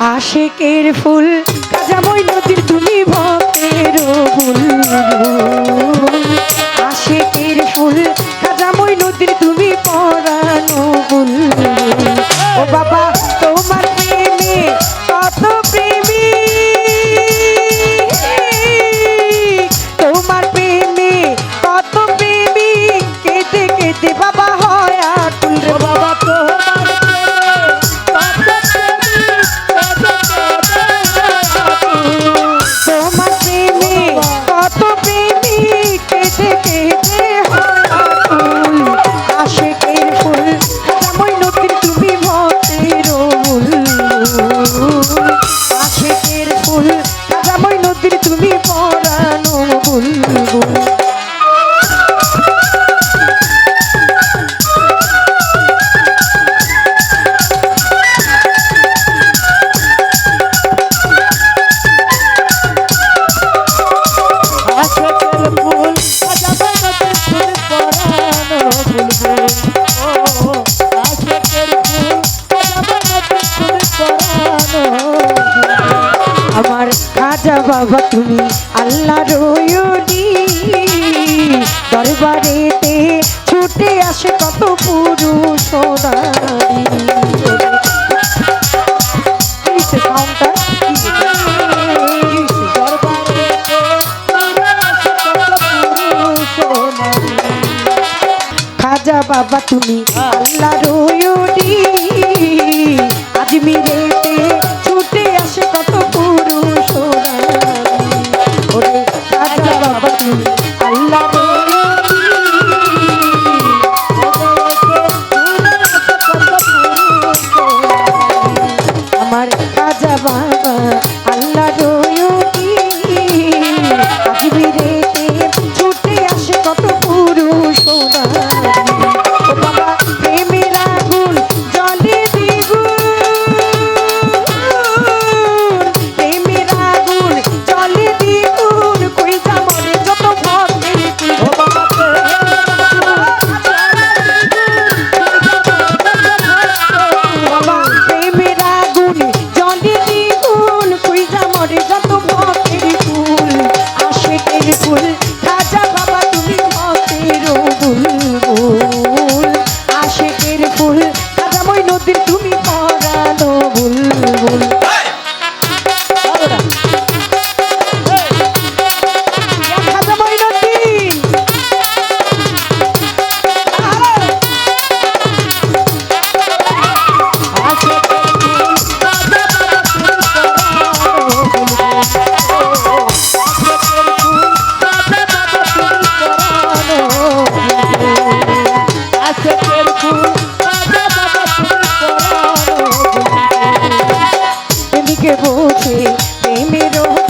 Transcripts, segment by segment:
আশেকের ফুল কাজাময় নদীর তুমি ভক্তের ফুল। আশেকের ফুল কাজাময় নদীর তুমি পরানো ফুল। ও বাবা বাবা তুমি আল্লাহ রয়নি দরবারেতে ছুটে আসে কত পুরুষ সাউন্ডটা রাজা বাবা তুমি আল্লাহ রয়নি আজমিরেতে বুকে বুকে প্রেমের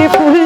beautiful.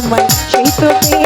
to white shape of me.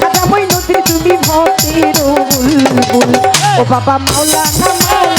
কাটাবই নদীর তুমি ভক্তের বুলবুল। ও বাবা মাওলানা